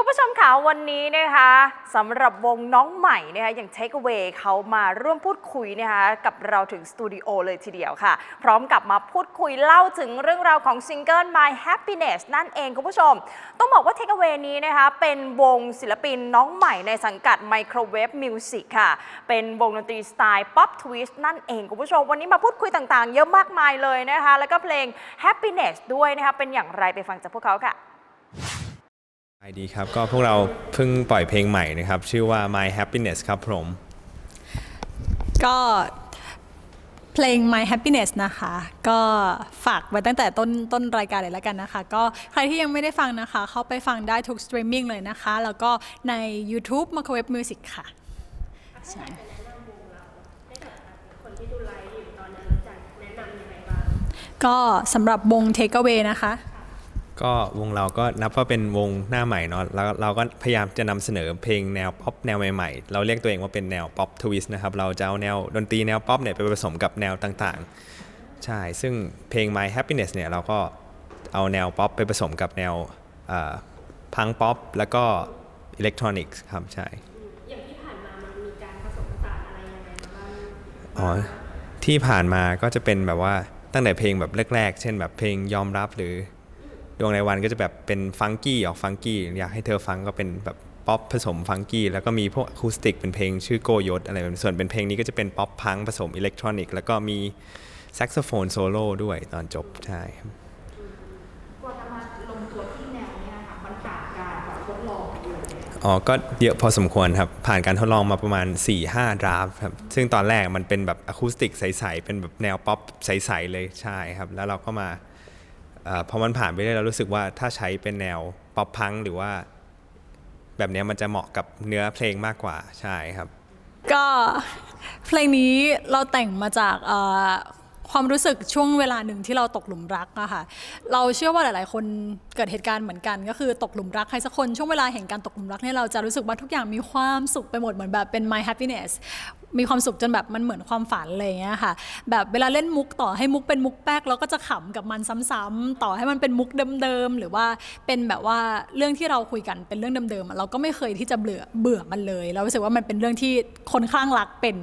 คุณผู้ชมคะวันนี้นะคะสำหรับวงน้องใหม่นะคะอย่าง Take Away เขามาร่วมพูดคุยนะคะกับเราถึงสตูดิโอเลยทีเดียวค่ะ พร้อมกับมาพูดคุยเล่าถึงเรื่องราวของซิงเกิล My Happiness นั่นเองคุณผู้ชม ต้องบอกว่า Take Away นี้นะคะเป็นวงศิลปินน้องใหม่ในสังกัด Microwave Music ค่ะ เป็นวงดนตรีสไตล์ Pop Twist นั่นเองคุณผู้ชม วันนี้มาพูดคุยต่างๆ เยอะมากมายเลยนะคะแล้วก็เพลง Happiness ด้วยนะคะเป็นอย่างไรไปฟังจากพวกเขาค่ะ ดีครับ ก็พวกเราเพิ่งปล่อยเพลงใหม่นะครับ ชื่อว่า My Happiness ครับผม ก็เพลง My Happiness นะคะ ก็ฝากไว้ตั้งแต่ต้นต้นรายการเลยแล้วกันนะคะ ก็ใครที่ยังไม่ได้ฟังนะคะ เข้าไปฟังได้ทุกสตรีมมิ่งเลยนะคะ แล้วก็ใน YouTube Microwave Music ค่ะใช่ก็สำหรับวง Takeaway นะคะ ก็วงเราก็นับว่าเป็นวงหน้าใหม่เนาะแล้วเราก็พยายามจะนำเสนอเพลงแนวป๊อปแนวใหม่ๆ เราเรียกตัวเองว่าเป็นแนวป๊อปทวิสต์นะครับ เราจะเอาแนวดนตรีแนวป๊อปเนี่ยไปผสมกับแนวต่างๆ ใช่ ซึ่งเพลง My Happiness เนี่ยเราก็เอาแนวป๊อปไปผสมกับแนวพังป๊อปแล้วก็อิเล็กทรอนิกส์ครับใช่ อย่างที่ผ่านมามันมีการผสมผสานอะไรยังไงมาบ้างอ๋อที่ผ่านมาก็จะเป็นแบบว่าตั้งแต่เพลงแบบแรกๆ เช่นแบบเพลงยอมรับหรือ ดวงในวันก็จะแบบเป็นฟังกี้ออกฟังกี้อยากให้เธอฟังก็เป็นแบบป๊อปผสมฟังกี้แล้วก็มีพวกอะคูสติกเป็นเพลงชื่อโกยศอะไรแบบนี้ส่วนเป็นเพลงนี้ก็จะเป็นป๊อปพังผสมอิเล็กทรอนิกส์แล้วก็มีแซกโซโฟนโซโล่ด้วยตอนจบใช่ครับกว่าจะมาลงตัวที่แนวเนี้ยค่ะมันผ่านการแบบทดลองอยู่เลยอ๋อก็เยอะพอสมควรครับผ่านการทดลองมาประมาณ 4-5ดราฟครับซึ่งตอนแรกมันเป็นแบบอะคูสติกใสๆเป็นแบบแนวป๊อปใสๆเลยใช่ครับ แล้วเราก็มาเออ พอมันผ่านไปเรื่อยเรารู้สึกว่าถ้าใช้เป็นแนวป๊อปพังหรือว่า แบบนี้มันจะเหมาะกับเนื้อเพลงมากกว่าใช่ครับ ก็เพลงนี้เราแต่งมาจากความรู้สึกช่วงเวลาหนึ่งที่เราตกหลุมรักอะค่ะ เราเชื่อว่าหลาย ๆ คนเกิดเหตุการณ์เหมือนกัน ก็คือตกหลุมรักใครสักคนช่วงเวลาแห่งการตกหลุมรักเนี่ยเราจะรู้สึกว่าทุกอย่างมีความสุขไปหมดเหมือนแบบเป็น my happiness มีความสุขจนแบบมันเหมือนความฝันอะไรอย่างเงี้ยค่ะ แบบเวลาเล่นมุกต่อให้มุกเป็นมุกแป๊กเราก็จะขำกับมันซ้ำๆต่อให้มันเป็นมุกเดิมๆหรือว่าเป็นแบบว่าเรื่องที่เราคุยกันเป็นเรื่องเดิมๆเราก็ไม่เคยที่จะเบื่อเบื่อมันเลย เรารู้สึกว่ามันเป็นเรื่องที่คนคลั่งรักเป็น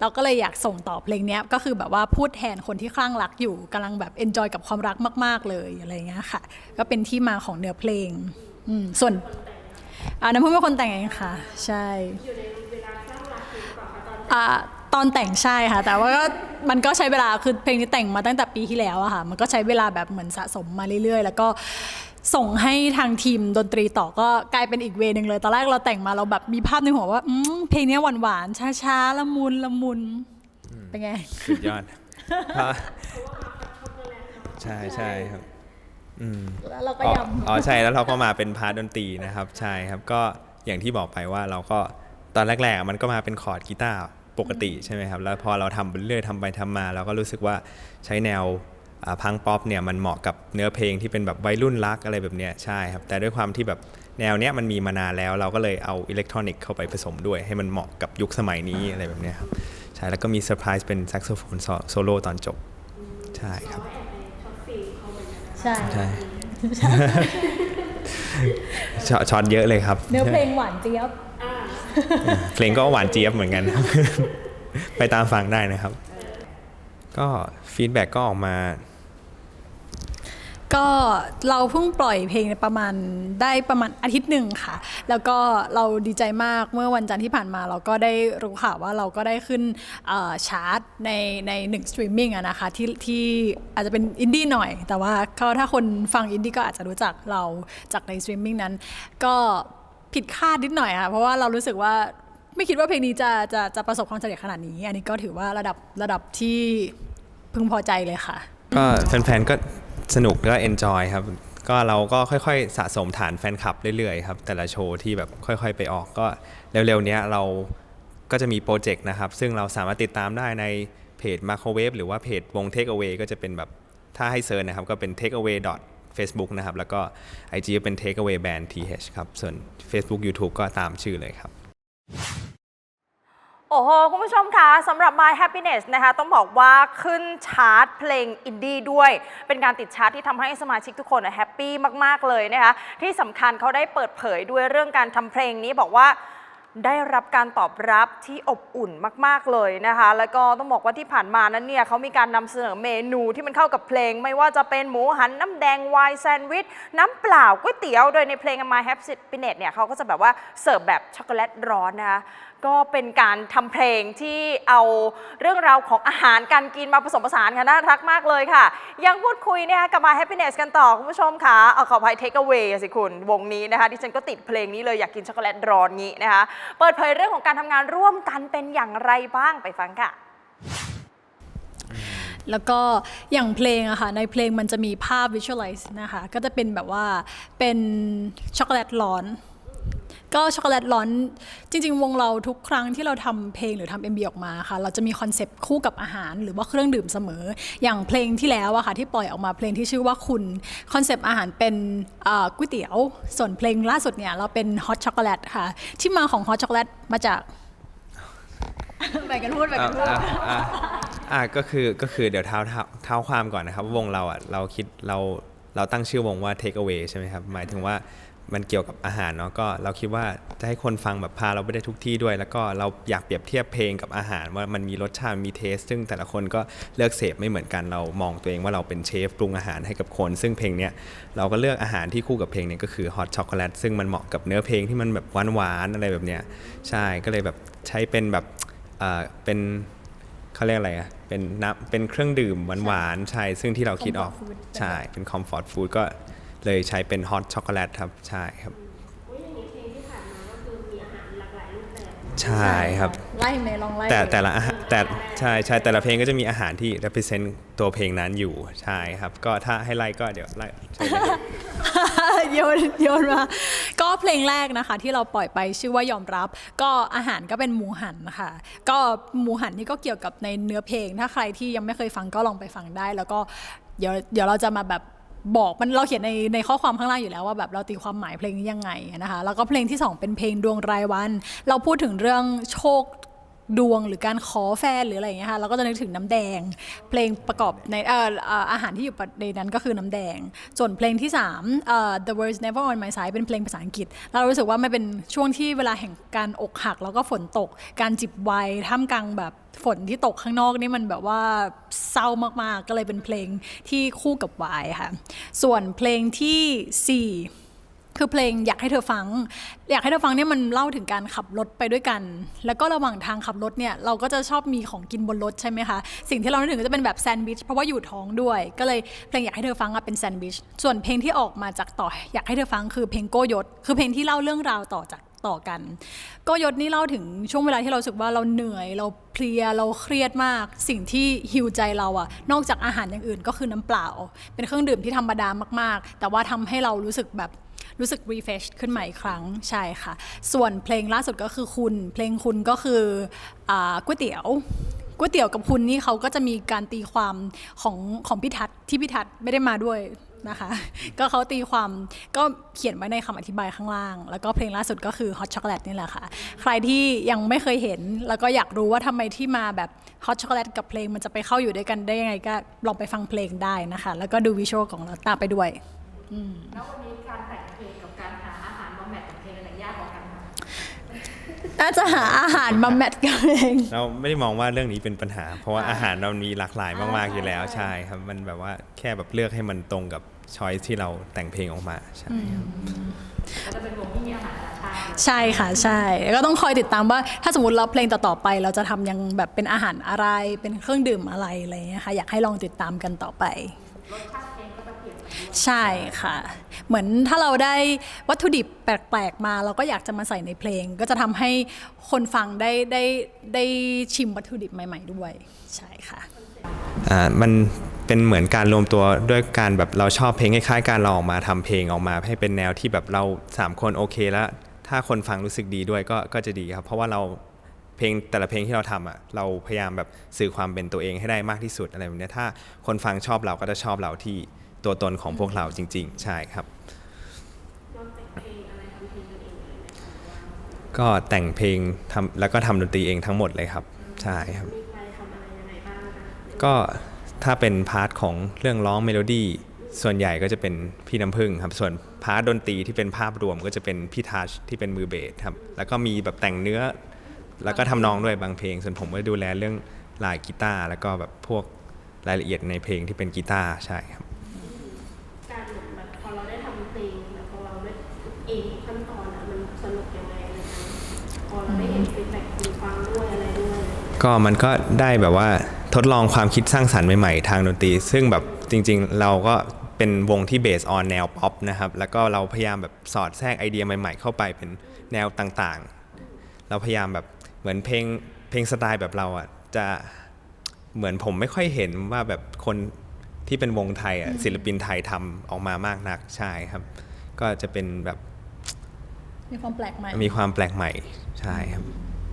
เราก็เลยอยากส่งต่อเพลงนี้ก็คือแบบว่าพูดแทนคนที่คลั่งรักอยู่กำลังแบบเอนจอยกับความรักมากๆเลยอะไรเงี้ยค่ะ ก็เป็นที่มาของเนื้อเพลงอืมส่วนอ่าน้ำพึ่งเป็นคนแต่งเองค่ะ ใช่ อ่าตอนแต่งใช่ค่ะ แต่ว่าก็มันก็ใช้เวลาคือเพลงนี้แต่งมาตั้งแต่ปีที่แล้วอะค่ะ มันก็ใช้เวลาแบบเหมือนสะสมมาเรื่อย ๆ แล้วก็ส่งให้ทางทีมดนตรีต่อก็กลายเป็นอีกเวนึงเลย ตอนแรกเราแต่งมาเราแบบมีภาพในหัวว่าอืมเพลงนี้หวานๆช้าๆละมุนละมุนเป็นไง สุดยอดเพราะใช่ใช่ครับแล้วเราก็อ๋อยำอ๋อใช่แล้วเราก็มาเป็นพาร์ทดนตรีนะครับ ใช่ครับก็อย่างที่บอกไปว่าเราก็ตอนแรกๆมันก็มาเป็นคอร์ดกีตาร์ ปกติใช่ไหมครับ แล้วพอเราทำไปเรื่อยๆทำไปทำมาเราก็รู้สึกว่าใช้แนวอ่าพังป๊อปเนี่ยมันเหมาะกับเนื้อเพลงที่เป็นแบบวัยรุ่นรักอะไรแบบเนี้ยใช่ครับ แต่ด้วยความที่แบบแนวเนี้ยมันมีมานานแล้ว เราก็เลยเอาอิเล็กทรอนิกส์เข้าไปผสมด้วย ให้มันเหมาะกับยุคสมัยนี้อะไรแบบเนี้ยครับใช่แล้วก็มีเซอร์ไพรส์เป็นแซกโซโฟนโซโล่ตอนจบ ใช่ครับใช่ใช่ช็อตช็อตเยอะเลยครับ เนื้อเพลงหวานเจี๊ยบ เพลงก็หวานเจี๊ยบเหมือนกัน ไปตามฟังได้นะครับ ก็ฟีดแบ็กก็ออกมา ก็เราเพิ่งปล่อยเพลงประมาณได้ประมาณอาทิตย์หนึ่งค่ะ แล้วก็เราดีใจมากเมื่อวันจันทร์ที่ผ่านมา เราก็ได้รู้ข่าวว่าเราก็ได้ขึ้นชาร์ตในในหนึ่งสตรีมมิ่งอะนะคะที่ที่อาจจะเป็นอินดี้หน่อย แต่ว่าก็ถ้าคนฟังอินดี้ก็อาจจะรู้จักเราจากในสตรีมมิ่งนั้น ก็ ผิดคาดนิดหน่อยค่ะเพราะว่าเรารู้สึกว่าไม่คิดว่าเพลงนี้จะจะจะประสบความสำเร็จขนาดนี้ อันนี้ก็ถือว่าระดับระดับที่พึงพอใจเลยค่ะ ก็แฟนๆก็สนุกแล้วก็เอนจอยครับ ก็เราก็ค่อยๆ สะสมฐานแฟนคลับเรื่อยๆครับ แต่ละโชว์ที่แบบค่อยๆ ไปออกก็เร็วๆเนี้ยเราก็จะมีโปรเจกต์นะครับ ซึ่งเราสามารถติดตามได้ในเพจ Microwave หรือว่าเพจวง Take Away ก็จะเป็นแบบถ้าให้เซิร์ชนะครับ ก็เป็น takeaway Facebook นะครับ แล้วก็ IG เป็น takeaway band th ครับ ส่วน Facebook YouTube ก็ตามชื่อเลยครับ โอ้โห คุณผู้ชมคะสำหรับ My Happiness นะคะ ต้องบอกว่าขึ้นชาร์ตเพลงอินดี้ด้วย เป็นการติดชาร์ตที่ทำให้สมาชิกทุกคนแฮปปี้มาก ๆ เลยนะคะ ที่สำคัญเขาได้เปิดเผยด้วยเรื่องการทำเพลงนี้บอกว่า ได้รับการตอบรับที่อบอุ่นมาก ๆ เลยนะคะ แล้วก็ต้องบอกว่าที่ผ่านมานั้นเนี่ยเขามีการนำเสนอเมนูที่มันเข้ากับเพลง ไม่ว่าจะเป็นหมูหันน้ำแดงไวน์แซนด์วิช น้ำเปล่าก๋วยเตี๋ยว โดยในเพลง My Happiness เนี่ยเขาก็จะแบบว่าเสิร์ฟแบบช็อกโกแลตร้อนนะคะก็เป็นการทำเพลงที่เอาเรื่องราวของอาหารการกินมาผสมผสานค่ะน่ารักมากเลยค่ะ ยังพูดคุยเนะคะกับ My Happiness กันต่อ คุณผู้ชมค่ะเอาขออภัย Take Away สิคุณ วงนี้นะคะที่ฉันก็ติดเพลงนี้เลยอยากกินช็อกโกแลตร้อนงี้นะคะ เปิดเผยเรื่องของการทำงานร่วมกันเป็นอย่างไรบ้างไปฟังค่ะแล้วก็อย่างเพลงอะค่ะในเพลงมันจะมีภาพ visualize นะคะ ก็จะเป็นแบบว่าเป็นช็อกโกแลตร้อน ก็ช็อกโกแลตร้อนจริง ๆ วงเราทุกครั้งที่เราทำเพลงหรือทำ MV ออกมาค่ะ เราจะมีคอนเซปต์คู่กับอาหาร หรือว่าเครื่องดื่มเสมอ อย่างเพลงที่แล้วอะค่ะที่ปล่อยออกมาเพลงที่ชื่อว่าคุณคอนเซปต์อาหารเป็นก๋วยเตี๋ยว ส่วนเพลงล่าสุดเนี่ยเราเป็นฮอตช็อกโกแลตค่ะ ที่มาของฮอตช็อกโกแลตมาจากแบ่งกันพูดแบ่งกันพูดอะอะอะก็คือก็คือเดี๋ยวเท้าเท้าเท้าความก่อนนะครับ วงเราอะเราคิดเราเราตั้งชื่อวงว่า take away ใช่ไหมครับ หมายถึงว่า มันเกี่ยวกับอาหารเนาะก็เราคิดว่าจะให้คนฟังแบบพาเราไปได้ทุกที่ด้วย แล้วก็เราอยากเปรียบเทียบเพลงกับอาหารว่ามันมีรสชาติมีเทส ซึ่งแต่ละคนก็เลือกเสพไม่เหมือนกันเรามองตัวเองว่าเราเป็นเชฟปรุงอาหารให้กับคน ซึ่งเพลงเนี้ยเราก็เลือกอาหารที่คู่กับเพลงเนี้ยก็คือ hot chocolate ซึ่งมันเหมาะกับเนื้อเพลงที่มันแบบหวานๆอะไรแบบเนี้ยใช่ก็เลยแบบใช้เป็นแบบเอ่อเป็นเขาเรียกอะไรอะเป็นน้ำเป็นเครื่องดื่มหวานๆใช่ซึ่งที่เราคิดออก Comfort food ใช่เป็นคอมฟอร์ตฟู้ดก็ เลยใช้เป็นฮอตช็อกโกแลตครับ ใช่ครับใช่ครับไล่ไหมลองไล่แต่เลยแต่ละอาหารแต่ใช่ใช่แต่ละเพลงก็จะมีอาหารที่ represent ตัวเพลงนั้นอยู่ใช่ครับ ก็ถ้าให้ไล่ก็เดี๋ยวไล่เชิญเลยครับโยนโยนมาก็เพลงแรกนะคะที่เราปล่อยไปชื่อว่ายอมรับ ก็อาหารก็เป็นหมูหันนะคะก็หมูหันนี่ก็เกี่ยวกับในเนื้อเพลง ถ้าใครที่ยังไม่เคยฟังก็ลองไปฟังได้ แล้วก็เดี๋ยวเดี๋ยวเราจะมาแบบ บอกมันเราเขียนในในข้อความข้างล่างอยู่แล้วว่าแบบเราตีความหมายเพลงนี้ยังไงนะคะแล้วก็เพลงที่สองเป็นเพลงดวงรายวัน เราพูดถึงเรื่องโชค ดวงหรือการขอแฟนหรืออะไรอย่างเงี้ยค่ะเราก็จะนึกถึงน้ำแดง เพลงประกอบในเอ่ออาหารที่อยู่ในนั้นก็คือน้ำแดง ส่วนเพลงที่3เอ่อ The Words Never on My Side เป็นเพลงภาษาอังกฤษ เรารู้สึกว่ามันเป็นช่วงที่เวลาแห่งการอกหัก แล้วก็ฝนตกการจิบไวน์ท่ามกลางแบบฝนที่ตกข้างนอกนี่มันแบบว่าเศร้ามากๆ ก็เลยเป็นเพลงที่คู่กับไวน์ค่ะ ส่วนเพลงทีสี่4 คือเพลงอยากให้เธอฟัง อยากให้เธอฟังเนี่ยมันเล่าถึงการขับรถไปด้วยกัน แล้วก็ระหว่างทางขับรถเนี่ยเราก็จะชอบมีของกินบนรถใช่ไหมคะ สิ่งที่เรานึกถึงก็จะเป็นแบบแซนด์วิชเพราะว่าอยู่ท้องด้วย ก็เลยเพลงอยากให้เธอฟังอะเป็นแซนด์วิช ส่วนเพลงที่ออกมาจากต่ออยากให้เธอฟังคือเพลงโกยศคือเพลงที่เล่าเรื่องราวต่อจากต่อกันโกยศนี่เล่าถึงช่วงเวลาที่เราสึกว่าเราเหนื่อยเราเพลียเราเครียดมาก สิ่งที่ฮิวใจเราอะนอกจากอาหารอย่างอื่นก็คือน้ำเปล่า เป็นเครื่องดื่มที่ธรรมดามากๆ แต่ว่าทำให้เรารู้สึกแบบ รู้สึก refresh ขึ้นมาอีกครั้งใช่ค่ะ ส่วนเพลงล่าสุดก็คือคุณ เพลงคุณก็คืออก๋วยเตี๋ยวก๋วยเตี๋ยวกับคุณนี่เขาก็จะมีการตีความของของพิทัศน์ที่พิทัศน์ไม่ได้มาด้วยนะคะ ก็เขาตีความก็เขียนไว้ในคำอธิบายข้างล่าง แล้วก็เพลงล่าสุดก็คือ hot chocolate นี่แหละค่ะ ใครที่ยังไม่เคยเห็น แล้วก็อยากรู้ว่าทำไมที่มาแบบ hot chocolate กับเพลงมันจะไปเข้าอยู่ด้วยกันได้ยังไงก็ลองไปฟังเพลงได้นะคะ แล้วก็ดูวิชวลของเราตามไปด้วยแล้ววันนี้การแต่ง น่าจะหาอาหารมาแมทกับเพลงเราไม่ได้มองว่าเรื่องนี้เป็นปัญหา เพราะว่าอาหารเรามีหลากหลายมากๆอยู่แล้วใช่ครับ มันแบบว่าแค่แบบเลือกให้มันตรงกับช้อยที่เราแต่งเพลงออกมาใช่ครับก็จะเป็นวงที่มีอาหารนานาชาติใช่ค่ะใช่แล้วก็ต้องคอยติดตามว่า ถ้าสมมติเราเพลงต่อๆไป เราจะทำยังแบบเป็นอาหารอะไรเป็นเครื่องดื่มอะไรอะไรอย่างเงี้ยค่ะอยากให้ลองติดตามกันต่อไป ใช่ค่ะ เหมือนถ้าเราได้วัตถุดิบแปลกๆมา เราก็อยากจะมาใส่ในเพลง ก็จะทำให้คนฟังได้ได้ได้ชิมวัตถุดิบใหม่ ๆ ด้วย ใช่ค่ะอ่ามันเป็นเหมือนการรวมตัวด้วยการแบบเราชอบเพลงคล้ายๆการเราออกมาทำเพลงออกมา ให้เป็นแนวที่แบบเราสามคนโอเคแล้วถ้าคนฟังรู้สึกดีด้วยก็ก็จะดีครับ เพราะว่าเราเพลงแต่ละเพลงที่เราทำอะเราพยายามแบบสื่อความเป็นตัวเองให้ได้มากที่สุดอะไรแบบเนี้ยถ้าคนฟังชอบเราก็จะชอบเราที่ ตัวตนของพวกเราจริง ๆ ใช่ครับ ก็แต่งเพลงทำแล้วก็ทำดนตรีเองทั้งหมดเลยครับ ใช่ครับมีใครทำอะไรยังไงบ้างคะก็ถ้าเป็นพาร์ทของเรื่องร้องเมโลดี้ส่วนใหญ่ก็จะเป็นพี่น้ำพึ่งครับ ส่วนพาร์ทดนตรีที่เป็นภาพรวมก็จะเป็นพี่ทัชที่เป็นมือเบสครับ แล้วก็มีแบบแต่งเนื้อ แล้วก็ทำนองด้วยบางเพลง ส่วนผมก็ดูแลเรื่องลายกีตาร์แล้วก็แบบพวกรายละเอียดในเพลงที่เป็นกีตาร์ใช่ครับ อเราได้เห็นฟีดแบ็กคนฟังด้วยอะไรด้วย ก็มันก็ได้แบบว่าทดลองความคิดสร้างสรรค์ใหม่ๆ ทางดนตรี ซึ่งแบบจริงๆ เราก็เป็นวงที่เบสออนแนวป๊อปนะครับ แล้วก็เราพยายามแบบสอดแทรกไอเดียใหม่ๆ เข้าไปเป็นแนวต่างๆ เราพยายามแบบเหมือนเพลงเพลงสไตล์แบบเราอะจะเหมือนผมไม่ค่อยเห็นว่าแบบคนที่เป็นวงไทยอะศิลปินไทยทำออกมามากนักใช่ครับ ก็จะเป็นแบบ มีความแปลกใหม่ มีความแปลกใหม่ใช่ครับ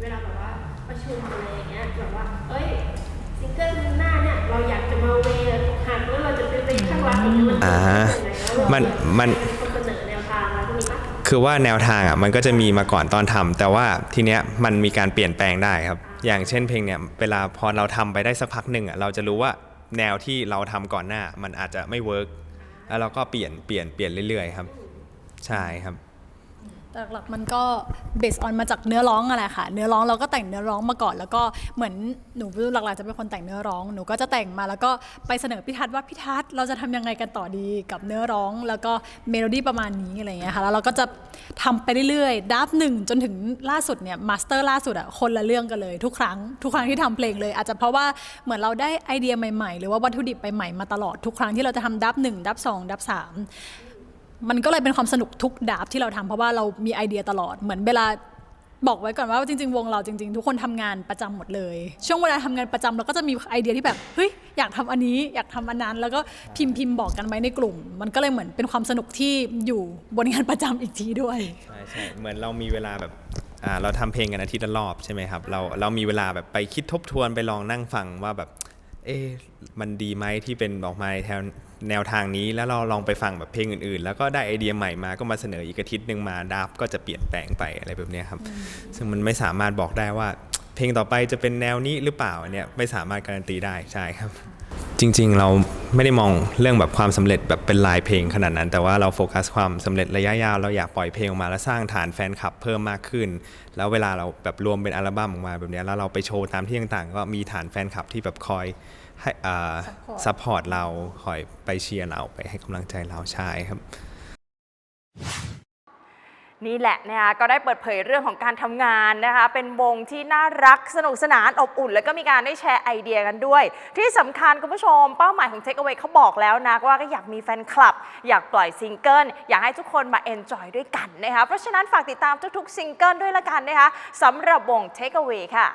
เวลาแบบว่าประชุมอะไรอย่างเงี้ยแบบว่า เอ้ยซิงเกิลหน้าเนี่ยเราอยากจะมาเวย์หากว่าเราจะไปเป็นข้างรักอย่างเงี้ยมันอ่ามันมันเสนอแนวทางแล้วพวกนี้ปะคือว่าแนวทางอะมันก็จะมีมาก่อนตอนทำแต่ว่าทีเนี้ยมันมีการเปลี่ยนแปลงได้ครับ อย่างเช่นเพลงเนี่ยเวลาพอเราทำไปได้สักพักหนึ่งอะเราจะรู้ว่าแนวที่เราทำก่อนหน้า มันอาจจะไม่เวิร์กแล้วเราก็เปลี่ยนเปลี่ยนเปลี่ยนเรื่อยๆ ครับ ใช่ครับแต่ หลักๆมันก็เบสออนมาจากเนื้อร้องอะไรค่ะ เนื้อร้องเราก็แต่งเนื้อร้องมาก่อน แล้วก็เหมือนหนูหลักๆจะเป็นคนแต่งเนื้อร้อง หนูก็จะแต่งมาแล้วก็ไปเสนอพี่ทัศน์ว่าพี่ทัศน์เราจะทำยังไงกันต่อดีกับเนื้อร้อง แล้วก็เมโลดี้ประมาณนี้อะไรเงี้ยค่ะ แล้วเราก็จะทำไปเรื่อยๆดับหนึ่งจนถึงล่าสุดเนี่ยมาสเตอร์ล่าสุดอะคนละเรื่องกันเลย ทุกครั้ง ทุกครั้งที่ทำเพลงเลย อาจจะเพราะว่าเหมือนเราได้ไอเดียใหม่ๆ หรือว่าวัตถุดิบใหม่ๆมาตลอดทุกครั้งที่เราจะทำดับหนึ่งดับสองดับสาม มันก็เลยเป็นความสนุกทุกดาบที่เราทำเพราะว่าเรามีไอเดียตลอดเหมือนเวลาบอกไว้ก่อนว่าจริง ๆ วงเราจริง ๆ ทุกคนทำงานประจำหมดเลย ช่วงเวลาทำงานประจำเราก็จะมีไอเดียที่แบบเฮ้ยอยากทำอันนี้อยากทำอันนั้น แล้วก็พิมพ์พิมพ์บอกกันไว้ในกลุ่ม มันก็เลยเหมือนเป็นความสนุกที่อยู่บนงานประจำอีกทีด้วยใช่ใช่เหมือนเรามีเวลาแบบเราทำเพลงกันอาทิตย์ละรอบใช่ไหมครับเราเรามีเวลาแบบไปคิดทบทวนไปลองนั่งฟังว่าแบบ เอ๊ะมันดีไหมที่เป็นออกมาในแนวแนวทางนี้แล้วเราลองไปฟังแบบเพลงอื่นๆ แล้วก็ได้ไอเดียใหม่มาก็มาเสนออีกอาทิตย์หนึ่งมาดับก็จะเปลี่ยนแปลงไปอะไรแบบเนี้ยครับ ซึ่งมันไม่สามารถบอกได้ว่า เพลงต่อไปจะเป็นแนวนี้หรือเปล่าอันเนี่ยไม่สามารถการันตีได้ใช่ครับ จริง ๆ เราไม่ได้มองเรื่องแบบความสำเร็จแบบเป็นลายเพลงขนาดนั้น แต่ว่าเราโฟกัสความสำเร็จระยะยาวเราอยากปล่อยเพลงออกมาแล้วสร้างฐานแฟนคลับเพิ่มมากขึ้น แล้วเวลาเราแบบรวมเป็นอัลบั้มออกมาแบบนี้แล้วเราไปโชว์ตามที่ต่างๆ ก็มีฐานแฟนคลับที่แบบคอยให้ Support ซัพพอร์ตเราคอยไปเชียร์เราไปให้กำลังใจเราใช่ครับ นี่แหละนะคะก็ได้เปิดเผยเรื่องของการทำงานนะคะเป็นวงที่น่ารักสนุกสนานอบอุ่น แล้วก็มีการได้แชร์ไอเดียกันด้วย ที่สำคัญคุณผู้ชม เป้าหมายของ Take Away เขาบอกแล้วนะว่าก็อยากมีแฟนคลับ อยากปล่อยซิงเกิลอยากให้ทุกคนมาเอนจอยด้วยกันนะคะเพราะฉะนั้นฝากติดตามทุกๆซิงเกิลด้วยละกันนะคะสำหรับวง Take Away ค่ะ